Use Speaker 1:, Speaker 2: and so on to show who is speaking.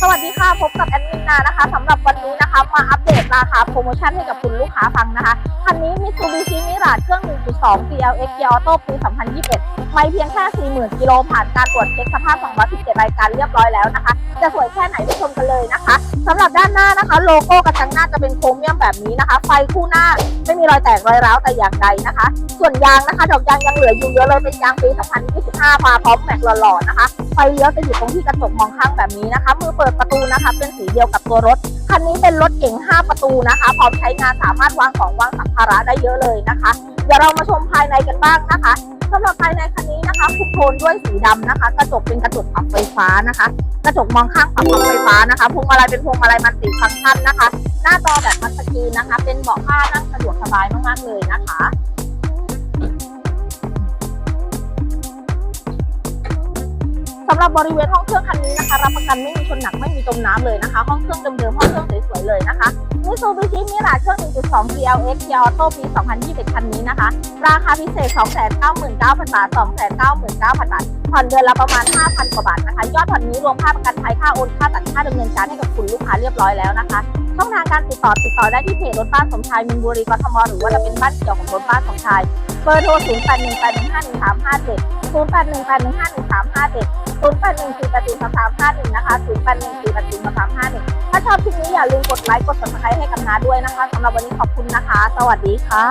Speaker 1: สวัสดีค่ะ พบกับแอดมินนานะคะสำหรับวันนี้นะคะ มาอัปเดตราคาโปรโมชั่นให้กับคุณลูกค้าฟังนะคะคันนี้ Mitsubishi Mirage เครื่อง 1.2 CLX Gear Auto ปี 2021 ไม่เพียงแค่ 40,000 กิโลผ่านการตรวจเช็คสภาพ 217 รายการเรียบร้อยแล้วนะคะ จะสวยแค่ไหนไปชมกันเลยนะคะสำหรับด้านหน้านะคะ โลโก้กระจังหน้าจะเป็นโครเมียมแบบนี้นะคะ ไฟคู่หน้าไม่มีรอยแตกรอยร้าวแต่อย่างใดนะคะ ส่วนยางนะคะ ดอกยางยังเหลืออยู่เยอะเลยเป็นยางปี 2025 มาพร้อมแม็กหล่อๆนะคะไฟเลี้ยวจะอยู่ตรงที่กระจกมองข้างแบบนี้นะคะ มือเปิดประตูนะคะ เป็นสีเดียวกับตัวรถ คันนี้เป็นรถเก๋ง 5 ประตูนะคะ พร้อมใช้งานสามารถวางของวางสัมภาระได้เยอะเลยนะคะ เดี๋ยวเรามาชมภายในกันบ้างนะคะสำหรับภายในคันนี้นะคะคุมโทนด้วยสีดำนะคะ กระจกเป็นกระจกปรับไฟฟ้านะคะ กระจกมองข้างปรับไฟฟ้านะคะพวงมาลัยเป็นพวงมาลัยมันติฟังก์ชันนะคะ หน้าจอแบบมัสกรีนนะคะ เป็นเบาะผ้านั่งสะดวกสบายมากๆเลยนะคะ สำหรับบริเวณห้องเครื่องคันนี้นะคะ รับประกันไม่มีชนหนักไม่มีจมน้ำเลยนะคะ ห้องเครื่องเดิมๆห้องเครื่องสวยๆเลยนะคะมิซูบิชิมิราเครื่อง 1.2 GLX Gear Auto ปี 2021คันนี้นะคะ ราคาพิเศษ 299,000 บาท 299,000 บาท ผ่อนเดือนละประมาณ 5,000 กว่าบาทนะคะ ยอดผ่อนนี้รวมค่าประกันภัยค่าโอนค่าตัดค่าดำเนินการให้กับคุณลูกค้าเรียบร้อยแล้วนะคะช่องทางการติดต่อติดต่อได้ที่เพจรถบ้านสมชายมินบุรีกทมหรือว่าจะเป็นบ้านเกี่ยวของรถบ้านสมชาย เบอร์โทร 0818151357 0818151357 0814803351 นะคะ 0814803351 ถ้าชอบคลิปนี้อย่าลืมกดไลค์ กด subscribe ให้กับน้าด้วยนะคะสำหรับวันนี้ขอบคุณนะคะ สวัสดีค่ะ